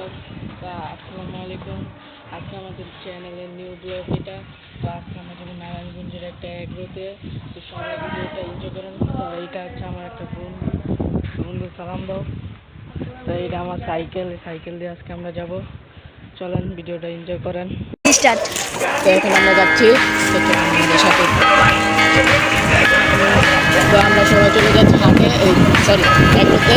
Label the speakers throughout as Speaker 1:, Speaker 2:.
Speaker 1: আসসালামু আলাইকুম। আজকে আমাদের চ্যানেলের নিউ ব্লগ এটা। তো আজকে আমরা যাব নারায়ণগঞ্জের একটা এগ্রোতে তো সবাই ভিডিওটা এনজয় করেন। তো এইটা হচ্ছে আমার একটা বন্ধু বন্ধু সালাম দাও। তো এইটা আমার সাইকেল সাইকেল দিয়ে আজকে আমরা যাব। চলেন ভিডিওটা এনজয় করেন।
Speaker 2: স্টার্ট
Speaker 1: তো এখন আমরা যাচ্ছি আমাদের সাথে। তো আমরা সবাই চলে যাচ্ছি হাটে এই সরি এগ্রোতে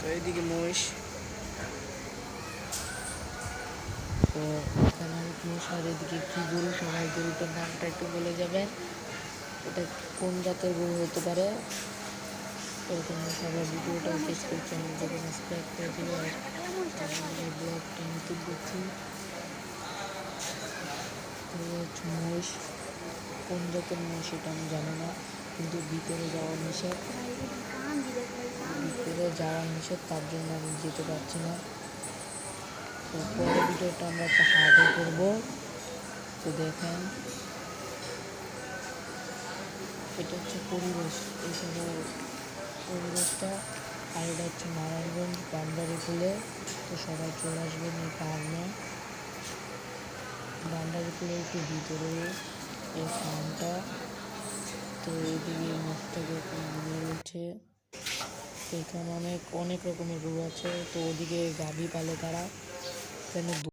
Speaker 1: তো এইদিকে মহিষ। তো এখানে মহিষ, আর এদিকে কি গরু, সবাই গরুটার নামটা একটু বলে যাবেন। এটা কোন জাতের গরু হতে পারে? তোমরা সবাই ভিডিওটা শেষ করছ আমি সাবস্ক্রাইব করে আর ব্লগটা হচ্ছে মহিষ, কোন জাতের মহিষ এটা আমি জানি না, কিন্তু ভিতরে যাওয়া নিষেধ। যাওয়া নিষেধ, তার জন্য আমি যেতে পারছি না। তো পরের ভিডিওটা আমরা একটা হাটে করব। তো দেখেন, এটা হচ্ছে পরিবেশ এখানে পরিবেশটা। আর এটা হচ্ছে নারায়ণগঞ্জ, বান্দারি ফুলে তো সবাই চলে আসবেন এই ফার্মে বান্দারি ফুলে একটু ভিতরে, এই ফার্মটা। তো এইদিকে মুখটাকে রয়েছে এখানে অনেক অনেক রকমের গরু আছে। তো ওদিকে গাভী পালে তারা।